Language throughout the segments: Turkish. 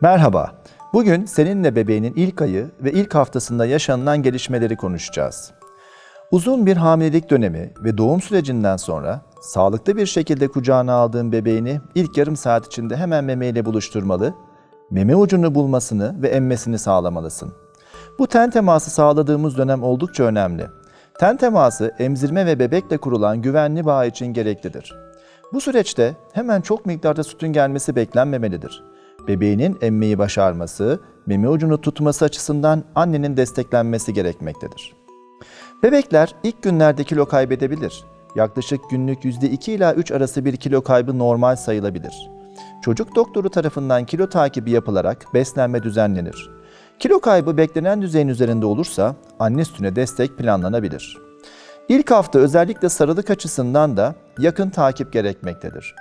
Merhaba. Bugün seninle bebeğinin ilk ayı ve ilk haftasında yaşanılan gelişmeleri konuşacağız. Uzun bir hamilelik dönemi ve doğum sürecinden sonra sağlıklı bir şekilde kucağına aldığın bebeğini ilk yarım saat içinde hemen memeyle buluşturmalı, meme ucunu bulmasını ve emmesini sağlamalısın. Bu ten teması sağladığımız dönem oldukça önemli. Ten teması emzirme ve bebekle kurulan güvenli bağ için gereklidir. Bu süreçte hemen çok miktarda sütün gelmesi beklenmemelidir. Bebeğinin emmeyi başarması, meme ucunu tutması açısından annenin desteklenmesi gerekmektedir. Bebekler ilk günlerde kilo kaybedebilir. Yaklaşık günlük %2 ila 3 arası bir kilo kaybı normal sayılabilir. Çocuk doktoru tarafından kilo takibi yapılarak beslenme düzenlenir. Kilo kaybı beklenen düzeyin üzerinde olursa anne sütüne destek planlanabilir. İlk hafta özellikle sarılık açısından da yakın takip gerekmektedir.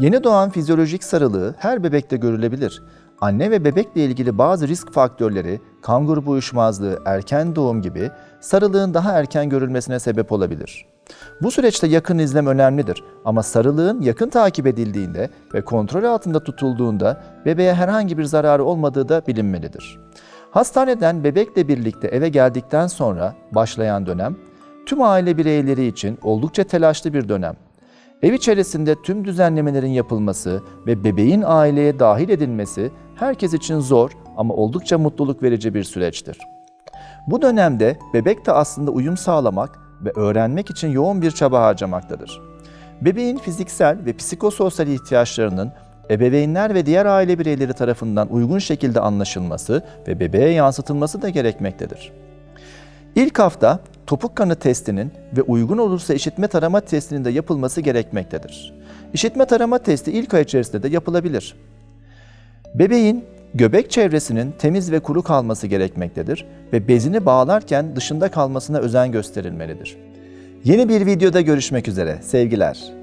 Yeni doğan fizyolojik sarılığı her bebekte görülebilir. Anne ve bebekle ilgili bazı risk faktörleri, kan grubu uyuşmazlığı, erken doğum gibi sarılığın daha erken görülmesine sebep olabilir. Bu süreçte yakın izlem önemlidir ama sarılığın yakın takip edildiğinde ve kontrol altında tutulduğunda bebeğe herhangi bir zararı olmadığı da bilinmelidir. Hastaneden bebekle birlikte eve geldikten sonra başlayan dönem tüm aile bireyleri için oldukça telaşlı bir dönem. Ev içerisinde tüm düzenlemelerin yapılması ve bebeğin aileye dahil edilmesi herkes için zor ama oldukça mutluluk verici bir süreçtir. Bu dönemde bebek de aslında uyum sağlamak ve öğrenmek için yoğun bir çaba harcamaktadır. Bebeğin fiziksel ve psikososyal ihtiyaçlarının ebeveynler ve diğer aile bireyleri tarafından uygun şekilde anlaşılması ve bebeğe yansıtılması da gerekmektedir. İlk hafta topuk kanı testinin ve uygun olursa işitme tarama testinin de yapılması gerekmektedir. İşitme tarama testi ilk ay içerisinde de yapılabilir. Bebeğin göbek çevresinin temiz ve kuru kalması gerekmektedir ve bezini bağlarken dışında kalmasına özen gösterilmelidir. Yeni bir videoda görüşmek üzere. Sevgiler.